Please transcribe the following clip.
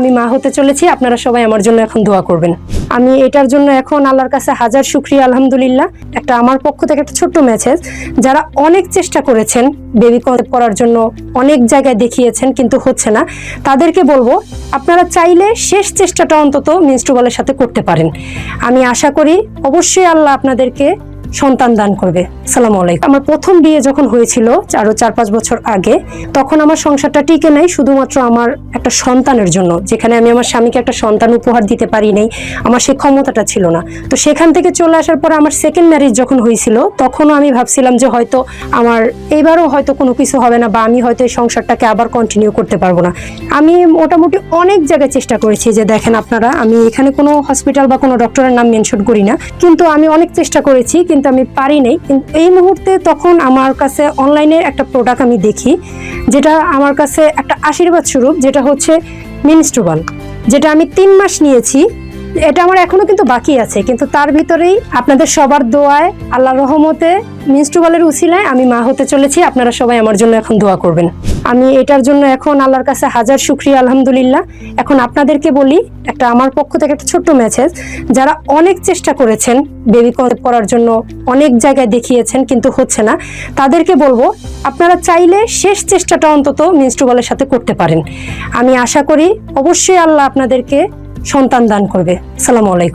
আমি মা হতে চলেছি, আপনারা সবাই আমার জন্য এখন দোয়া করবেন। আমি এটার জন্য এখন আল্লাহর কাছে হাজার শুক্রিয়া, আলহামদুলিল্লাহ। একটা আমার পক্ষ থেকে একটা ছোট্ট মেসেজ যারা অনেক চেষ্টা করেছেন বেবি কনসেপ্ট করার জন্য, অনেক জায়গায় দেখিয়েছেন, কিন্তু হচ্ছে না। তাদেরকে বলব, আপনারা চাইলে শেষ চেষ্টাটা অন্তত মিনস্ট্রুবালের সাথে করতে পারেন। আমি আশা করি, অবশ্যই আল্লাহ আপনাদেরকে সন্তান দান করবে। সালাম আলাইকুম। আমার প্রথম বিয়ে যখন হয়েছিল আরও চার পাঁচ বছর আগে, তখন আমার সংসারটা টিকে নাই, শুধুমাত্র আমার একটা সন্তানের জন্য, যেখানে আমি আমার স্বামীকে একটা সন্তান উপহার দিতে পারি নাই, আমার সেই ক্ষমতাটা ছিল না। তো সেখান থেকে চলে আসার পর আমার সেকেন্ড ম্যারেজ যখন হয়েছিল, তখনও আমি ভাবছিলাম যে হয়তো আমার, এবারও হয়তো কোনো কিছু হবে না, বা আমি হয়তো এই সংসারটাকে আবার কন্টিনিউ করতে পারব না। আমি মোটামুটি অনেক জায়গায় চেষ্টা করেছি যে, দেখেন আপনারা, আমি এখানে কোনো হসপিটাল বা কোনো ডক্টরের নাম মেনশন করি না। কিন্তু আমি অনেক চেষ্টা করেছি, কিন্তু আমি পারি নাই। কিন্তু এই মুহূর্তে তখন আমার কাছে অনলাইনে একটা প্রোডাক্ট আমি দেখি, যেটা আমার কাছে একটা আশীর্বাদ স্বরূপ, যেটা হচ্ছে মিনস্ট্রুবাল যেটা আমি তিন মাস নিয়েছি। এটা আমার এখনও কিন্তু বাকি আছে, কিন্তু তার ভিতরেই আপনাদের সবার দোয়ায় আল্লাহ রহমতে মিনস্ট্রুবালের উসিলায় আমি মা হতে চলেছি। আপনারা সবাই আমার জন্য এখন দোয়া করবেন। আমি এটার জন্য এখন আল্লাহর কাছে হাজার শুক্রিয়া, আলহামদুলিল্লাহ। এখন আপনাদেরকে বলি, একটা আমার পক্ষ থেকে একটা ছোট্ট মেসেজ যারা অনেক চেষ্টা করেছেন বেবি কনসেপ্ট করার জন্য, অনেক জায়গায় দেখিয়েছেন, কিন্তু হচ্ছে না। তাদেরকে বলব, আপনারা চাইলে শেষ চেষ্টাটা অন্তত মিনস্ট্রুবালের সাথে করতে পারেন। আমি আশা করি, অবশ্যই আল্লাহ আপনাদেরকে সন্তান দান করবে। সালাম আলাইকুম।